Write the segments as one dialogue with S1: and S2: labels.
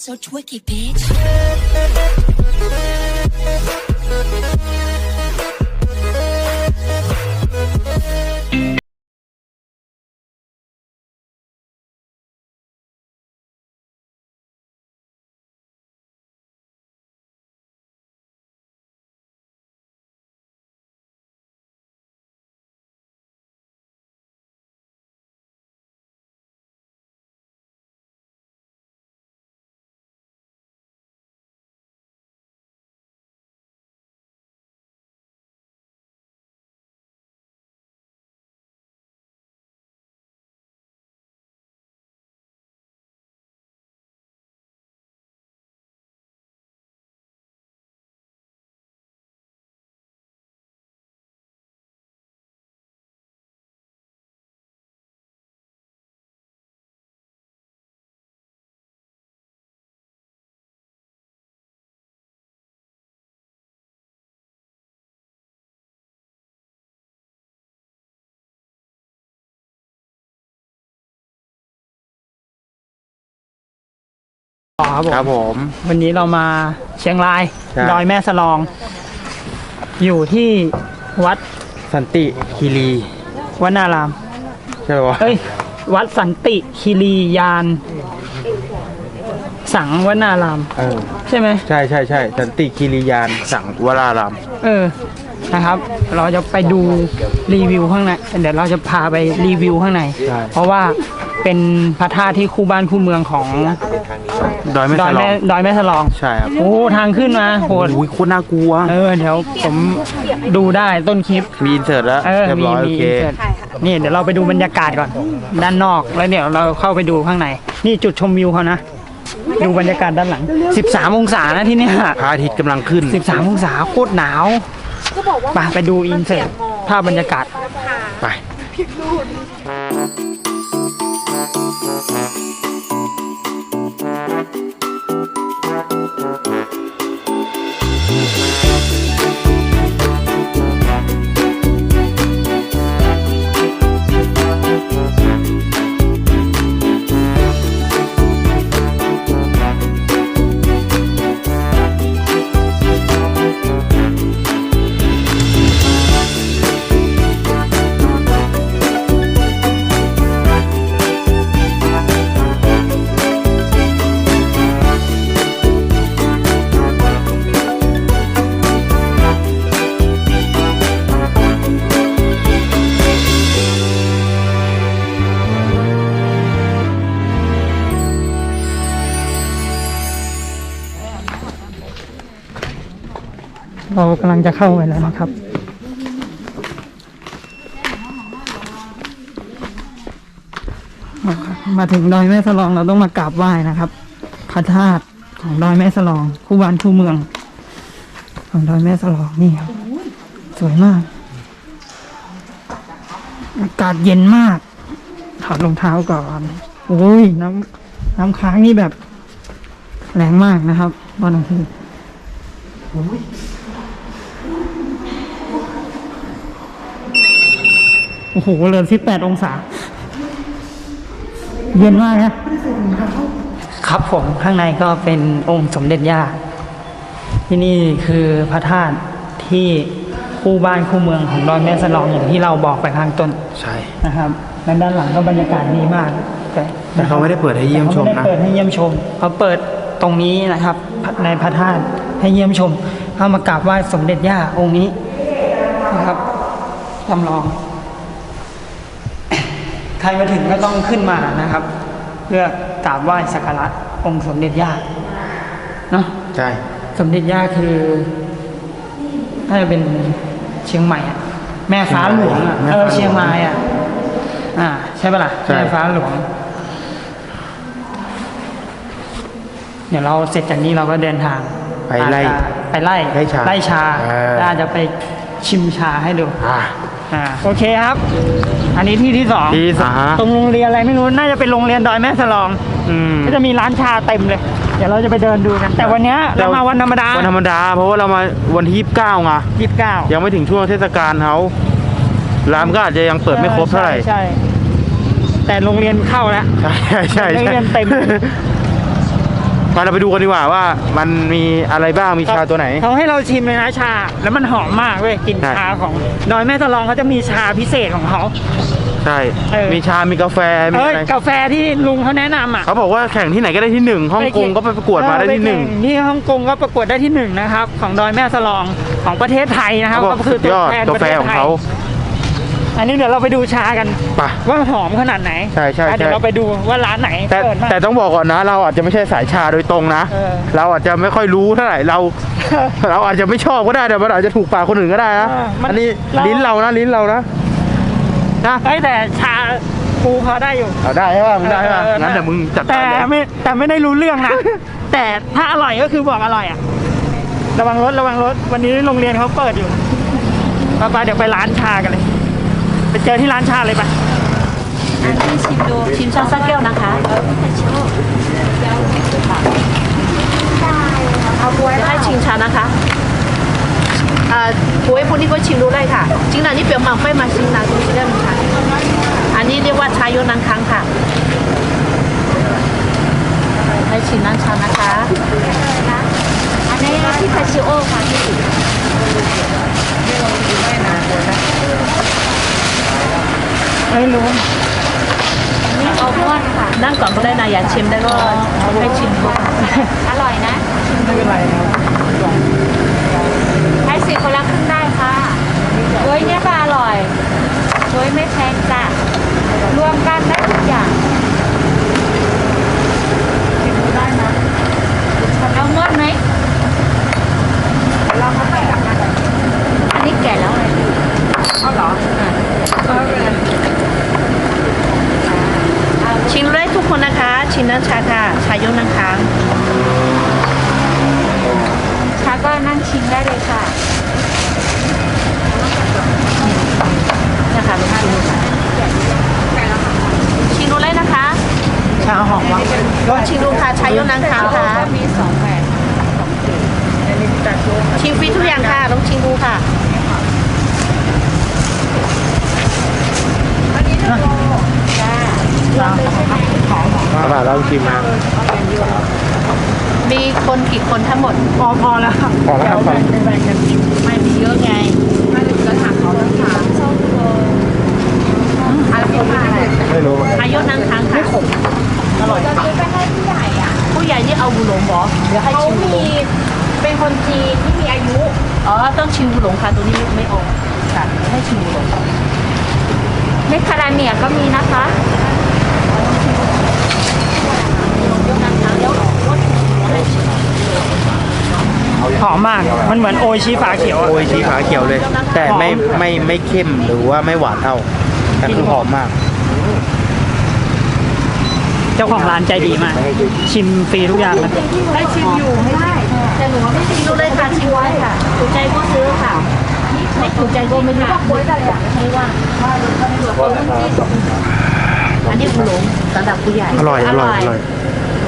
S1: So twicky, bitch.
S2: ครับผม
S3: ครับผม
S2: วันนี้เรามาเชียงราย
S3: ใช่
S2: ดอยแม่สลอง อยู่ที่วัด
S3: สันติคีรี
S2: วนาราม
S3: ใช่ไหมวะ
S2: เอ้ย วัดสันติคีรียาน สังวนาราม
S3: เออ
S2: ใช่ไหม
S3: ใช่ใช่ใช่สันติคีรียานสังวราราม
S2: เออ นะครับ เราจะไปดูรีวิวข้างใน เดี๋ยวเราจะพาไปรีวิวข้างใน
S3: ใช่
S2: เพราะว่า เป็นพระธาตุที่คู่บ้านคู่เมืองของ
S3: ดอยไม่
S2: ด
S3: ส
S2: อย
S3: ลอ
S2: แม่
S3: ง
S2: ดอยแม่สลอง
S3: ใช่ครับ
S2: โอ้ทางขึ้นมาโหด
S3: โอ้ยโคตรน่ากลัว
S2: เออเดี๋ยวผมดูได้ต้นคลิป
S3: มีอินเสิร์ตแล้ว
S2: เออ
S3: เรียบ
S2: มี
S3: ร้อยโอ
S2: มี
S3: เค
S2: เสร็จนี่เดี๋ยวเราไปดูบรรยากาศก่อน ด้านนอกแล้วเดี๋ยวเราเข้าไปดูข้างใน นี่จุดชมวิวเขานะ ดูบรรยากาศด้านหลัง 13 องศานะที่เนี่ย
S3: พระอาทิตย์กำลังขึ้น
S2: 13 องศาโคตรหนาวไปไปดูอินเสิร์ตภาพบรรยากาศ
S3: ไป Thank
S2: เรากำลังจะเข้าไปแล้วนะครับ มาถึงดอยแม่สลองเราต้องมากราบไหว้นะครับพระธาตุของดอยแม่สลองคู่บ้านคู่เมือง ของดอยแม่สลองนี่ครับ สวยมาก อากาศเย็นมาก ถอดรองเท้าก่อนโอ้ยน้ำน้ำค้างนี่แบบ แรงมากนะครับตอนกลางคืน โอ้โหเหลือสิบแปดองศา เย็นมากนะครับผมข้างในก็เป็นองค์สมเด็จย่า ที่นี่คือพระธาตุที่คู่บ้านคู่เมืองของดอยแม่สลองอย่างที่เราบอกไปข้างต้น
S3: ใช่
S2: นะครับและด้านหลังก็บรรยากาศดีมาก แต่
S3: แต่เขาไม่ได้เปิดให้เยี่ยมชม
S2: เขาไได้
S3: นะ
S2: เปิดให้เยี่ยมชมเขาเปิดตรงนี้นะครับ ในพระธาตุให้เยี่ยมชมเข้ามากราบไหว้สมเด็จย่าองค์นี้นะครับจำลอง ใครมาถึงก็ต้องขึ้นมานะครับ เพื่อกราบไหว้สักการะองค์สมเด็จย่าเนาะ
S3: ใช่
S2: สมเด็จย่าคือน่าจะเป็นเชียงใหม่อะแม่ฟ้าหลวงอะเออเชียงรายอะอ่า ใช่ปะล่ะแม่ฟ้าหลวง เดี๋ยวเราเสร็จจากนี้เราก็เดินทาง
S3: ไปไล่
S2: ไปไล่
S3: ไล่ชา
S2: ไล่ชา
S3: เออ
S2: น่าจะไป ชิมชาให้ดู
S3: อ่า
S2: อ่าโอเคครับ อันนี้ที่ที่สอง
S3: ที่สาม
S2: ตรงโรงเรียนอะไรไม่รู้น่าจะเป็นโรงเรียนดอยแม่สลอง
S3: อืม
S2: ก็จะมีร้านชาเต็มเลย เดี๋ยวเราจะไปเดินดูกัน แต่วันเนี้ยเรามาวันธรรมดา
S3: วันธรรมดา เพราะว่าเรามาวันที่ยี่สิบเก้าไง
S2: ยี่สิบเก้า
S3: ยังไม่ถึงช่วงเทศกาลเขาร้านก็อาจจะยังเปิดไม่ครบเท่าไหร่
S2: ใช่แต่โรงเรียนเข้าแล้ว
S3: ใช่ใช่ใช่
S2: นักเรียนเต็ม
S3: มาเราไปดูกันดีกว่าว่ามันมีอะไรบ้างมีชาตัวไหน
S2: เขาให้เราชิมเลยนะชา แล้วมันหอมมากเว้ยกลิ่น
S3: ใช่
S2: ชาของดอยแม่สลองเขาจะมีชาพิเศษของเขา
S3: ใช่
S2: เออ
S3: มีชา มีกาแฟมี
S2: เอ้ย
S3: อะไร
S2: กาแฟที่ลุงเขาแนะนำอะ
S3: เขาบอกว่าแข่งที่ไหนก็ได้ที่หนึ่งฮ่องกงก็ไปประกวดมาได้ที่หนึ่ง
S2: เออปแข่ที่ฮ่องกงก็ประกวดได้ที่หนึ่งนะครับ ของดอยแม่สลองของประเทศไทยนะครับ
S3: เขาบอก
S2: ก็คือ
S3: สุดยอด
S2: ตัว
S3: กา
S2: แทน
S3: แฟ
S2: ประเทศ
S3: ของ
S2: ไทย
S3: เขา
S2: อันนี้เดี๋ยวเราไปดูชากัน
S3: ไป
S2: ว่าหอมขนาดไหน
S3: ใช่ใช่
S2: อะเดี๋ยว
S3: ใช่
S2: เราไปดูว่าร้านไหน
S3: แต่
S2: เปิดมาก
S3: แต่ต้องบอกก่อนนะ เราอาจจะไม่ใช่สายชาโดยตรงนะ
S2: เออ
S3: เราอาจจะไม่ค่อยรู้เท่าไหร่เรา เราอาจจะไม่ชอบก็ได้แต่มันอาจจะถูกปากคนอื่นก็ได้นะ
S2: เออมัน
S3: อันนี้
S2: เรา
S3: ลิ้นเรานะลิ้นเรานะนะ
S2: เอ้ยแต่ชาปูพอได้อยู่
S3: เอาได้ใช่ป่ะมึงได้ใช่ป่ะ
S2: เออ
S3: งั้นเดี๋ยวมึงจัด
S2: แต่
S3: การเลย
S2: ไม่แต่ไม่ได้รู้เรื่องนะ แต่ถ้าอร่อยก็คือบอกอร่อยอะ ระวังรถระวังรถวันนี้โรงเรียนเขาเปิดอยู่ไปไปเดี๋ยวไปร้านชากันเลย ไปเจอที่ร้านชาเลยไป
S1: อันที่ชิมดูชิมชาสักแก้วนะคะเอาบวยให้ชิมชานะคะอ่าบวยพวกนี้ก็ชิมดูได้ค่ะจริงๆนี่เปรียวหมักไม่มาชิมนะคุณชิมได้ไหมคะอันนี้เรียกว่าชาโยนังคังค่ะให้ชิมน้ำชานะคะอันนี้ที่คาชิโอค่ะที่
S2: ไม่ รู้
S1: เอาพวดค่ะ นั่งก่อนก็ได้นะอยากชิมได้ก็ให้ชิมดูอร่อยนะ
S2: ไม่เป็นไรนะ
S1: ให้สิคนละครึ่งได้ค่ะโวยเนี่ยก็อร่อยโวยไม่แพงจ้ะรวมกันได้ทุกอย่างชิมดูได้นะเอานวดไหมเราเขาไปกลับมาอันนี้แก่แล้วไงเอาเหรออะชิมได้ทุกคนนะคะ ชิมน้ำชาค่ะ ชายกนะคะ ชาก็นั่งชิมได้เลยค่ะนะคะลูกชิมดูค่ะชิมดูเลยนะคะ
S2: ชาหอมว่ะ
S1: ลองชิม ดูค่ะชายโยนังคางค่ะมีสองแบบชิมฟรีทุกอย่างค่ะลองชิมดูค่ะ
S2: ชาหอมหอม
S3: เอาล่ะเราชิมมา
S1: มีคนกี่คนทั้งหมด
S2: พอพอแล้ว
S3: พอแล้วครับ
S2: เดี๋ยแบ่งแบ่งกันชิม
S1: ไม่มีเยอะไงไม่ถึงก็ถามเขาแล้วค่ะอะไรคนมาอะไร
S3: ไม่รู้
S1: ชายโยนังคางค่ะอร่อยจะซื้อไปให้ผู้ใหญ่อะ ผู้ใหญ่นี่เอาบุหลงบอเดี๋ยวให้ชิมบุหลง
S4: เป็นคนจีนที่มีอายุ
S1: อ๋อ ต้องชิมบุหลงค่ะ ตัวนี้ไม่ออกค่ะ ให้ชิมบุหลง
S4: เมคคาราเมียก็มีนะคะ
S2: หอมมาก มันเหมือนโออิชิฝาเขียวอะ
S3: โอ้ยชี้ขาเขียวเลย แต่ไม่ไม่ไม่เข้มหรือว่าไม่หวานเท่า แต่คือหอมมาก
S2: เจ้าของร้านใจดีมาก ชิมฟรีทุกอย่างนะ
S1: ให้ชิมอยู่ไม่ได้ แต่หนูว่าไม่ชิมดูเลยค่ะชิมไว้ค่ะถูกใจก็ซื้อค่ะ ไม่ถูกใจก็ไม่รู้ว่าคุยกันอย่างไม่ว่าอันนี้บุหลงสำหรับผู้ใหญ่
S3: อร่อยอร่อยอร่อย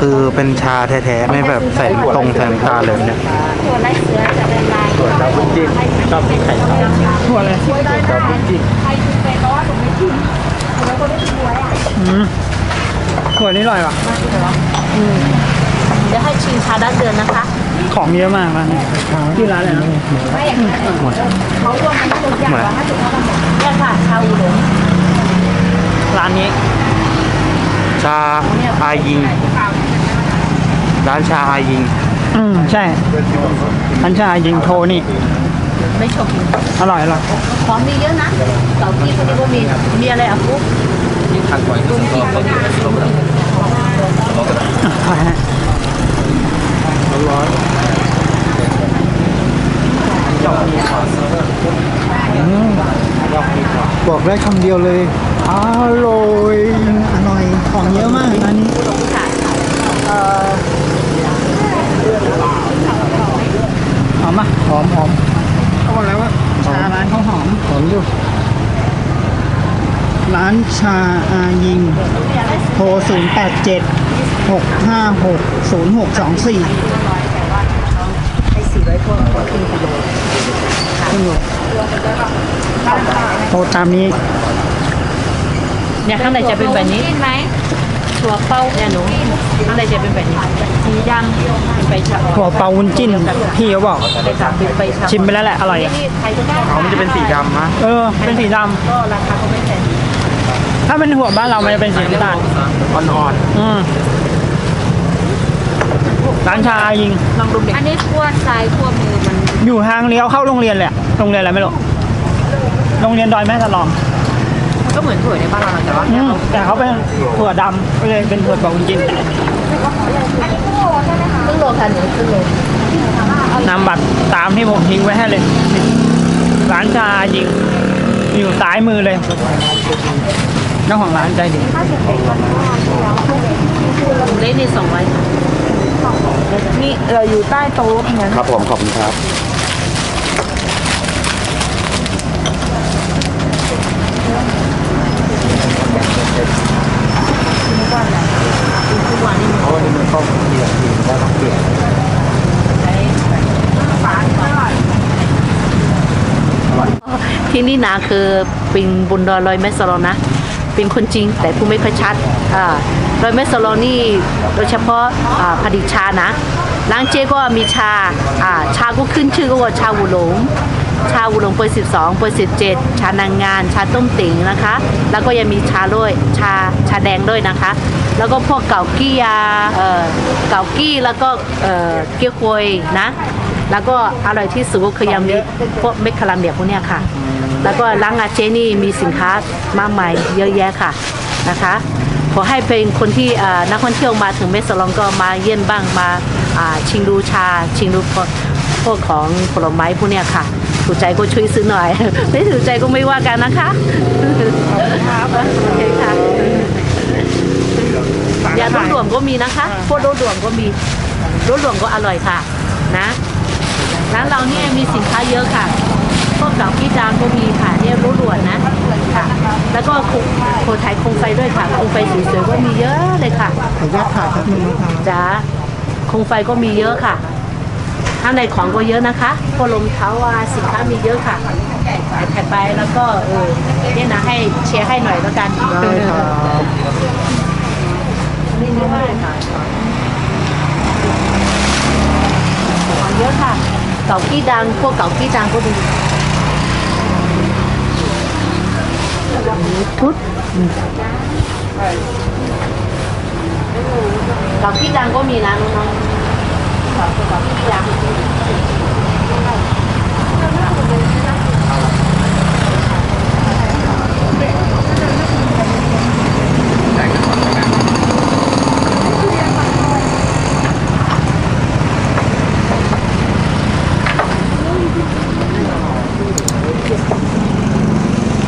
S3: คือเป็นชาแท้ๆ ไม่แบบใส่ตรงใส่น้ำตาลเลยเนี่ย
S4: ตัวไล่เสือจะเป็นลาย
S3: ส่วนชาบุญจิ้นชอบไข่ขาว
S2: ทั่วเลย
S3: ชาบุญจิ้น
S4: ใครกินเป็นเพราะว่าผมไม่ชิมแล้วคนไม่ชิมไว้อะ
S2: อืมถั่วนี่อร่อยว่ะ
S1: เดี๋ยวให้ชิมชาด้านเดือนนะคะ
S2: ของเยอะมากนนี้ที่ร้านอะไรนะ
S4: เขารวมกันทุกอย่าง
S3: เหมือน
S4: แล้วถ้าถึงว่ามันหมด
S1: เนี่ยค่ะชาอุหลง
S2: ร้านนี้
S3: ชาอายิง ร้านชาอายิง
S2: อืมใช่อันชายิงโทนี่
S1: ไม่ชม
S2: อร่อยอร่อย
S1: ของมีเยอะนะเสาที่คนนี้ก็มีมีอะไรอะฟุ๊ก
S2: อะขอให้
S5: บอกได้คำเดียวเลย อร่อย
S2: อร่อย ของเยอะมากร้านนี้
S1: ค่ะ
S2: หอมปะ
S5: หอมหอม
S2: เขาบอกแล้วว่าชาร้านเขาหอม
S5: หอมอยู่
S2: ร้านชาอายิงโทร 0 8 7 6 5 6 0 6 2 4
S1: ให้สี่ร้อยพวงครึ่งกิโล
S2: ขึ้นอยู่โทรตามนี้
S1: เนี่ยข้างในจะเป็นแบบนี้
S4: กินไหม
S1: ถั่วเป้าเนี่ยหนูข้างในจะเป็นแบบนี้ สีดำเป็นใบชา
S2: ถั่วเปาวุ้นจิ้น พี่เขาบอก
S1: ใบชาเป็นใบชา
S2: ชิมไปแล้วแหละ อร่อยอะ
S1: นี่ไทยก็ได้
S3: อ๋อมันจะเป็นสีดำนะ
S2: เออ เป็นสีดำ
S1: ก็ราคาก็ไม่แพง
S2: ถ้าเป็นถั่วบ้านเรา มันจะเป็นสีน้ำตาล
S3: อ่อน
S2: อืมร้านชายิง
S1: ลองดูเด็ก
S4: อันนี้ขั้วซ้ายขั้วมือมัน
S2: อยู่ทางเลี้ยวเข้าโรงเรียนเลยอะโรงเรียนอะไรไม่รู้ โรงเรียนดอยแม่สลอง
S1: ก็เหมือนถั่วในบ้านเราแต่ว่า
S2: อืมแต่เขาเป็นถั่วดำก็เลยเป็นถั่วเปาวุ้นจิ้น
S1: ครึ่งโลค่ะหนูครึ่งโล
S2: นำบั ตรตามที่ผมทิ้งไว้ให้เลยร้านชายิง อยู่ซ้ายมือเลยเจ้าของร้านใจดี
S1: เล็กนี่สองร้อยค่ะ
S4: นี่เราอยู่ใต้โต๊ะงั้น
S3: ครับผมขอบคุณครับ
S1: ทุกวันนี้
S3: เพราะวันนี้มันต้องเปลี่ยนทีก็ต้องเปลี่ยน
S1: ที่นี่นะคือเป็นบุนดอยลอยแม่สลอนะเป็นคนจริงแต่ผู้ไม่ค่อยชัดอ่าดอยแม่สลอนี่โดยเฉพาะอ่าผลิตชานะร้านเจ๊ก็มีชาอ่าชาก็ขึ้นชื่อก็ว่าชาหูหลงชาอูหลงเปอร์สิบสองเปอร์สิบเจ็ดชานางงาน ชาต้มติ๋งนะคะ แล้วก็ยังมีชาด้วยชาชาแดงด้วยนะคะ แล้วก็พวกเกากี้ยาเอ่อเกากี้แล้วก็เอ่อเกี๊ยวควยนะ แล้วก็อร่อยที่สุดก็คือยังมีพวกเม็ดคาราเมลพวกเนี้ยค่ะ แล้วก็ร้านอาเจนี่มีสินค้ามากมายเยอะแยะค่ะนะคะขอให้เป็นคนที่นักท่องเที่ยวมาถึงเมสลองก็มาเยี่ยมบ้างมาชิงดูชา ชิงดูพวกของผลไม้พวกเนี้ยค่ะถูกใจก็ช่วยซื้อหน่อย ไม่ถูกใจก็ไม่ว่ากันนะคะครับโอเคค่ะยารถด่วนก็มีนะคะพวกรถด่วนก็มีรถด่วนก็อร่อยค่ะนะร้านเราเนี่ยมีสินค้าเยอะค่ะ พวกเก่าพี่จามก็มีค่ะเนี่ยรู้ด่วนนะค่ะ แล้วก็โคโคไทยโคมไฟด้วยค่ะโคมไฟสวยๆก็มีเยอะเลยค่ะ
S5: ขออนุญาตถ่ายแป๊บนึงนะคะ
S1: จ้าโคมไฟก็มีเยอะค่ะข้างในของก็เยอะนะคะพวกรองเท้าว่าสินค้ามีเยอะค่ะถ่ายไปแล้วก็เออเนี่ยนะให้เชียร์ให้หน่อยแล้วกัน
S5: ได้ครับ
S1: นี่นี่มากค่ะของเยอะค่ะ เก่ากี้ดังพวกเก่ากี้ดังก็มี พุทธเก่ากี้ดังก็มีนะน้องๆเก่าเก่ากี้ดัง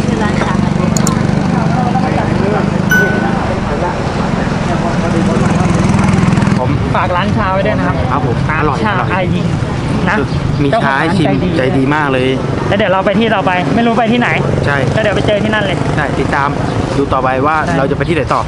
S1: ที่ร้านชา
S3: ผม
S2: ฝากร้านชาไว้ด้วยนะครับ
S3: ครับผม
S2: ร้า
S3: อน ร่อย
S2: ชา
S3: อร่อย
S2: ไอยิงนะ
S3: มี
S2: เจ้ข
S3: ชา
S2: อง
S3: ให้
S2: ร้น
S3: ชิมใจดี
S2: มาก
S3: มากเลย
S2: แล้วเดี๋ยวเราไปที่เราไป ไม่รู้ไปที่ไหน
S3: ใช่
S2: แล้วเดี๋ยวไปเจอที่นั่นเลย
S3: ใช่ ติดตามดูต่อไปว่าเราจะไปที่ไหนต่อ